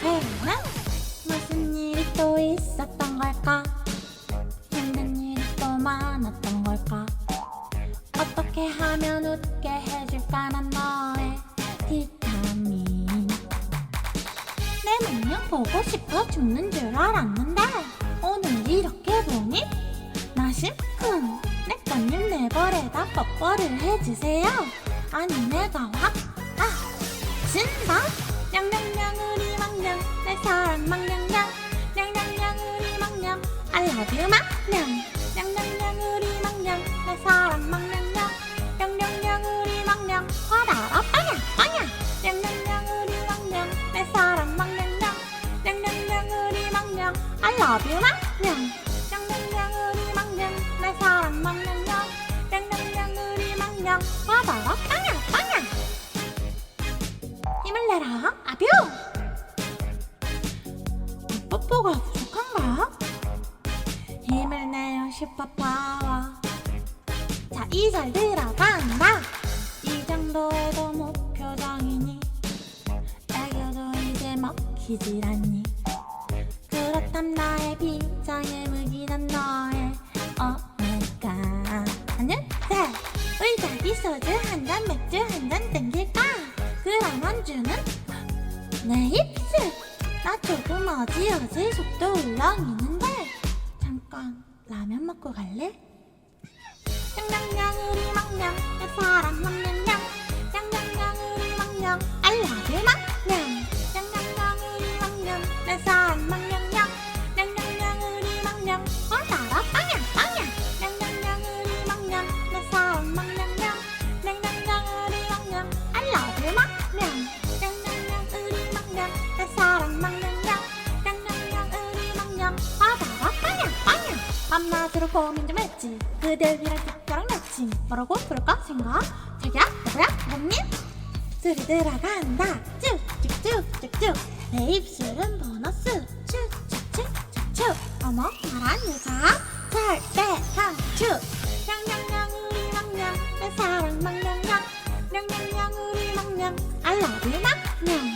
새해는 무슨 일이 또 있었던 걸까? 힘든 일이 또 많았던 걸까? 어떻게 하면 웃게 해줄까 난 너의 비타민 내 문명 보고 싶어 죽는 줄 알았는데 오늘 이렇게 보니 나 심쿵 내 꽃님 내버려다 뽀뽀를 해주세요 아니 내가 와? 아 진다 You 망냥. 냥냥냥 우리 망냥. 내 사랑 망냥냥. 냥냥냥 우리 망냥. 화다라 빵야 빵야. 냥냥냥 우리 망냥. 내 사랑 망냥냥. 냥냥냥 우리 망냥. I love you 망냥. 냥냥냥 우리 망냥. 내 사랑 망냥냥. 냥냥냥 우리 망냥. 화다라 빵야 빵야. 힘을 내라. 아뷰 뽀뽀가 부족한가? 슈퍼파워 자 이절 들어간다 이 정도에도 목표정이니? 애교도 이제 먹히질 않니? 그렇담 나의 비장의 무기는 너의 오메가 하나 셋 의자기 소주 한 잔 맥주 한 잔 땡길까? 그럼 안주는 내 입술. 나 조금 어지어지 속도 울렁이는데 라면 먹고 갈래? 냥냥냥 우리 내 사랑 망냥 밤낮으로 고민 좀 했지. 그대들이랑 특별한 매칭. 뭐라고? 부를까? 생각? 자기야? 누구야? 뭐니 술이 들어간다. 쭉쭉쭉쭉쭉. 내 입술은 보너스. 축축축축축 어머 말한 여자. 절대 강추 냥냥냥 우리 망냥. 내 사랑 망냥냥. 냥냥냥 우리 망냥. I love 망냥